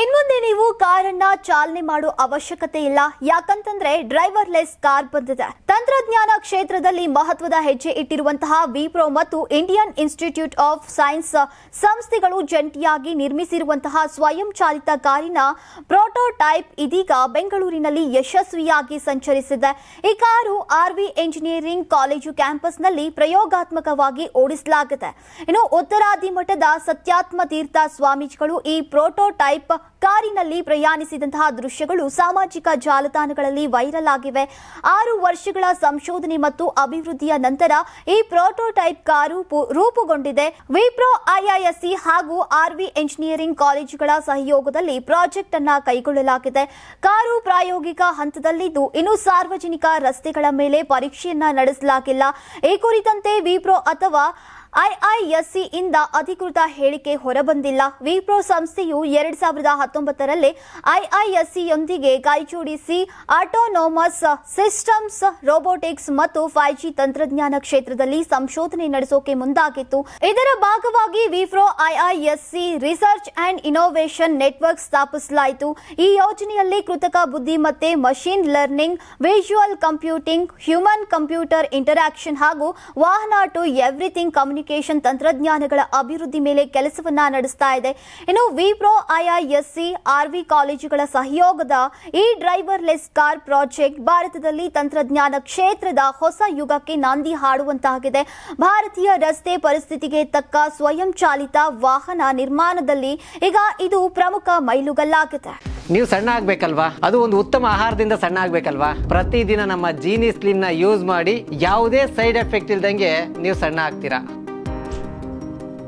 ಇನ್ಮುಂದೆ ನೀವು ಕಾರನ್ನ ಚಾಲನೆ ಮಾಡೋ ಅವಶ್ಯಕತೆ ಇಲ್ಲ. ಯಾಕಂತಂದ್ರೆ ಡ್ರೈವರ್ಲೆಸ್ ಕಾರ್ ಬಂದಿದೆ. ತಂತ್ರಜ್ಞಾನ ಕ್ಷೇತ್ರದಲ್ಲಿ ಮಹತ್ವದ ಹೆಜ್ಜೆ ಇಟ್ಟಿರುವಂತಹ ವಿಪ್ರೋ ಮತ್ತು ಇಂಡಿಯನ್ ಇನ್ಸ್ಟಿಟ್ಯೂಟ್ ಆಫ್ ಸೈನ್ಸ್ ಸಂಸ್ಥೆಗಳು ಜಂಟಿಯಾಗಿ ನಿರ್ಮಿಸಿರುವಂತಹ ಸ್ವಯಂ ಚಾಲಿತ ಕಾರಿನ ಪ್ರೋಟೋಟೈಪ್ ಇದೀಗ ಬೆಂಗಳೂರಿನಲ್ಲಿ ಯಶಸ್ವಿಯಾಗಿ ಸಂಚರಿಸಿದೆ. ಈ ಕಾರು ಆರ್ವಿ ಎಂಜಿನಿಯರಿಂಗ್ ಕಾಲೇಜು ಕ್ಯಾಂಪಸ್ನಲ್ಲಿ ಪ್ರಯೋಗಾತ್ಮಕವಾಗಿ ಓಡಿಸಲಾಗಿದೆ. ಇನ್ನು ಉತ್ತರಾದಿ ಮಠದ ಸತ್ಯಾತ್ಮ ತೀರ್ಥ ಸ್ವಾಮೀಜಿಗಳು ಈ ಪ್ರೋಟೋಟೈಪ್ ಕಾರಿನಲ್ಲಿ ಪ್ರಯಾಣಿಸಿದಂತಹ ದೃಶ್ಯಗಳು ಸಾಮಾಜಿಕ ಜಾಲತಾಣಗಳಲ್ಲಿ ವೈರಲ್ ಆಗಿವೆ. ಆರು ವರ್ಷಗಳ ಸಂಶೋಧನೆ ಮತ್ತು ಅಭಿವೃದ್ಧಿಯ ನಂತರ ಈ ಪ್ರೋಟೋಟೈಪ್ ಕಾರು ರೂಪುಗೊಂಡಿದೆ. ವಿಪ್ರೋ ಐಐಎಸ್ಸಿ ಹಾಗೂ ಆರ್ವಿ ಎಂಜಿನಿಯರಿಂಗ್ ಕಾಲೇಜುಗಳ ಸಹಯೋಗದಲ್ಲಿ ಪ್ರಾಜೆಕ್ಟ್ ಅನ್ನ ಕೈಗೊಳ್ಳಲಾಗಿದೆ. ಕಾರು ಪ್ರಾಯೋಗಿಕ ಹಂತದಲ್ಲಿದ್ದು ಇನ್ನು ಸಾರ್ವಜನಿಕ ರಸ್ತೆಗಳ ಮೇಲೆ ಪರೀಕ್ಷೆಯನ್ನ ನಡೆಸಲಾಗಿಲ್ಲ. ಈ ಕುರಿತಂತೆ ವಿಪ್ರೋ ಅಥವಾ ಐಐಎಸ್ಸಿ ಇಂದ ಅಧಿಕೃತ ಹೇಳಿಕೆ ಹೊರಬಂದಿಲ್ಲ. ವಿಪ್ರೋ ಸಂಸ್ಥೆಯು ಎರಡ್ ಸಾವಿರದ ಹತ್ತೊಂಬತ್ತರಲ್ಲಿ ಐಐಎಸ್ಸಿಯೊಂದಿಗೆ ಕೈಜೋಡಿಸಿ ಆಟೋನೋಮಸ್ ಸಿಸ್ಟಮ್ಸ್ ರೋಬೋಟಿಕ್ಸ್ ಮತ್ತು ಫೈವ್ ಜಿ ತಂತ್ರಜ್ಞಾನ ಕ್ಷೇತ್ರದಲ್ಲಿ ಸಂಶೋಧನೆ ನಡೆಸೋಕೆ ಮುಂದಾಗಿತ್ತು. ಇದರ ಭಾಗವಾಗಿ Wipro IISc research and innovation network ಸ್ಥಾಪಿಸಲಾಯಿತು. ಈ ಯೋಜನೆಯಲ್ಲಿ ಕೃತಕ ಬುದ್ಧಿಮತ್ತೆ machine learning visual computing human computer interaction ಹಾಗೂ ವಾಹನ ಟು ಎವ್ರಿಥಿಂಗ್ ಕಮ್ಯುನಿಕೇಷನ್ ತಂತ್ರಜ್ಞಾನಗಳ ಅಭಿವೃದ್ಧಿ ಮೇಲೆ ಕೆಲಸವನ್ನ ನಡೆಸ್ತಾ ಇದೆ. ಇನ್ನು ವಿಪ್ರೋ ಐಐಎಸ್ಸಿ ಆರ್ವಿ ಕಾಲೇಜುಗಳ ಸಹಯೋಗದ ಈ ಡ್ರೈವರ್ಲೆಸ್ ಕಾರ್ ಪ್ರಾಜೆಕ್ಟ್ ಭಾರತದಲ್ಲಿ ತಂತ್ರಜ್ಞಾನ ಕ್ಷೇತ್ರದ ಹೊಸ ಯುಗಕ್ಕೆ ನಾಂದಿ ಹಾಡುವಂತಾಗಿದೆ. ಭಾರತೀಯ ರಸ್ತೆ ಪರಿಸ್ಥಿತಿಗೆ ತಕ್ಕ ಸ್ವಯಂ ಚಾಲಿತ ವಾಹನ ನಿರ್ಮಾಣದಲ್ಲಿ ಈಗ ಇದು ಪ್ರಮುಖ ಮೈಲುಗಲ್ಲಾಗಿದೆ. ನೀವು ಸಣ್ಣ ಆಗ್ಬೇಕಲ್ವಾ? ಅದು ಒಂದು ಉತ್ತಮ ಆಹಾರದಿಂದ ಸಣ್ಣ ಆಗ್ಬೇಕಲ್ವಾ? ಪ್ರತಿದಿನ ನಮ್ಮ ಜೀನಿ ಸ್ಲಿಮ್ನ ಯೂಸ್ ಮಾಡಿ ಯಾವುದೇ ಸೈಡ್ ಎಫೆಕ್ಟ್ ಇಲ್ದಂಗೆ ನೀವು ಸಣ್ಣ ಆಗ್ತೀರಾ?